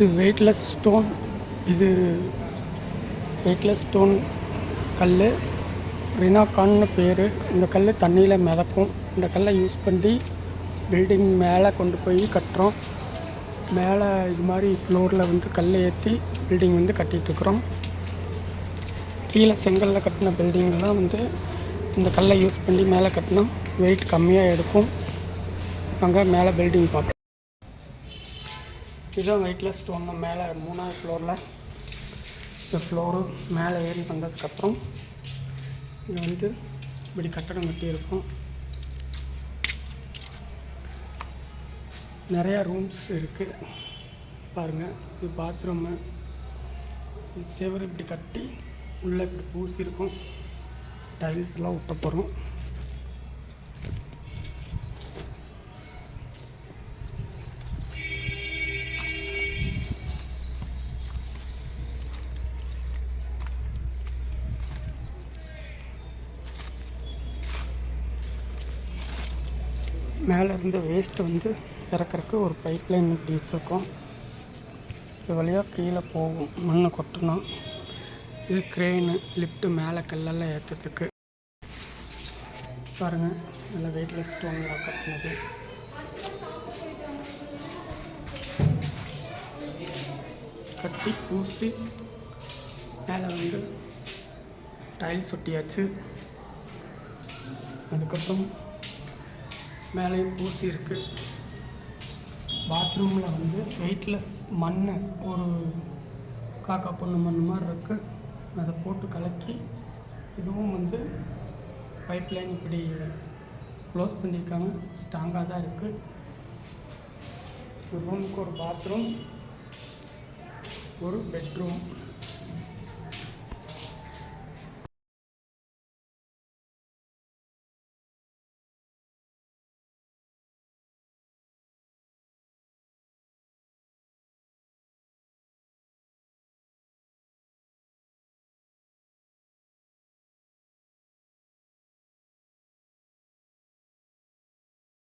இது weightless stone இது weightless stone கல் ரினாகான்னு பேர். இந்த கல் தண்ணியில் மிதக்கும். இந்த கல்லை யூஸ் பண்ணி பில்டிங் மேலே கொண்டு போய் கட்டுறோம். மேலே இது மாதிரி ஃப்ளோரில் வந்து கல் ஏற்றி பில்டிங் வந்து கட்டிகிட்ருக்குறோம் கீழே செங்கல்ல கட்டின பில்டிங்லாம் வந்து இந்த கல்லை யூஸ் பண்ணி மேலே கட்டினா வெயிட் கம்மியாக எடுக்கும். அங்கே மேலே பில்டிங் பார்ப்போம். இதுதான் வெயிட்லெஸ் ஸ்டோன் மேலே மூணாவது ஃப்ளோரில் இந்த ஃப்ளோரு மேலே ஏறி வந்ததுக்கப்புறம் இது வந்து இப்படி கட்டடம் கட்டியிருக்கும். நிறையா ரூம்ஸ் இருக்குது பாருங்கள் இது பாத்ரூமு இது இப்படி கட்டி உள்ளே இப்படி பூசியிருக்கும். டைல்ஸ்லாம் ஒட்ட போகிறோம் மேலே இருந்த வேஸ்ட்டு வந்து இறக்குறக்கு ஒரு பைப் லைன் இப்படி வச்சுருக்கோம். இது வழியாக கீழே போகும். மண்ணை கொட்டணும் இது க்ரெயினு லிஃப்ட்டு மேலே கல்லெல்லாம் ஏற்றுறதுக்கு பாருங்கள் நல்ல வெயிட்லெஸ் ஸ்டோன்லாம் கட்டினது கட்டி பூசி மேலே வந்து டைல்ஸ் ஒட்டியாச்சு. அதுக்கப்புறம் மேலேயும் பூசி இருக்குது பாத்ரூமில் வந்து வெயிட்லெஸ் மண் ஒரு காக்கா பொண்ணு மண் மாதிரி இருக்குது அதை போட்டு கலக்கி இதுவும் வந்து பைப் லைன் இப்படி க்ளோஸ் பண்ணியிருக்காங்க. ஸ்ட்ராங்காக தான் இருக்குது ரூமுக்கு ஒரு பாத்ரூம் ஒரு பெட்ரூம்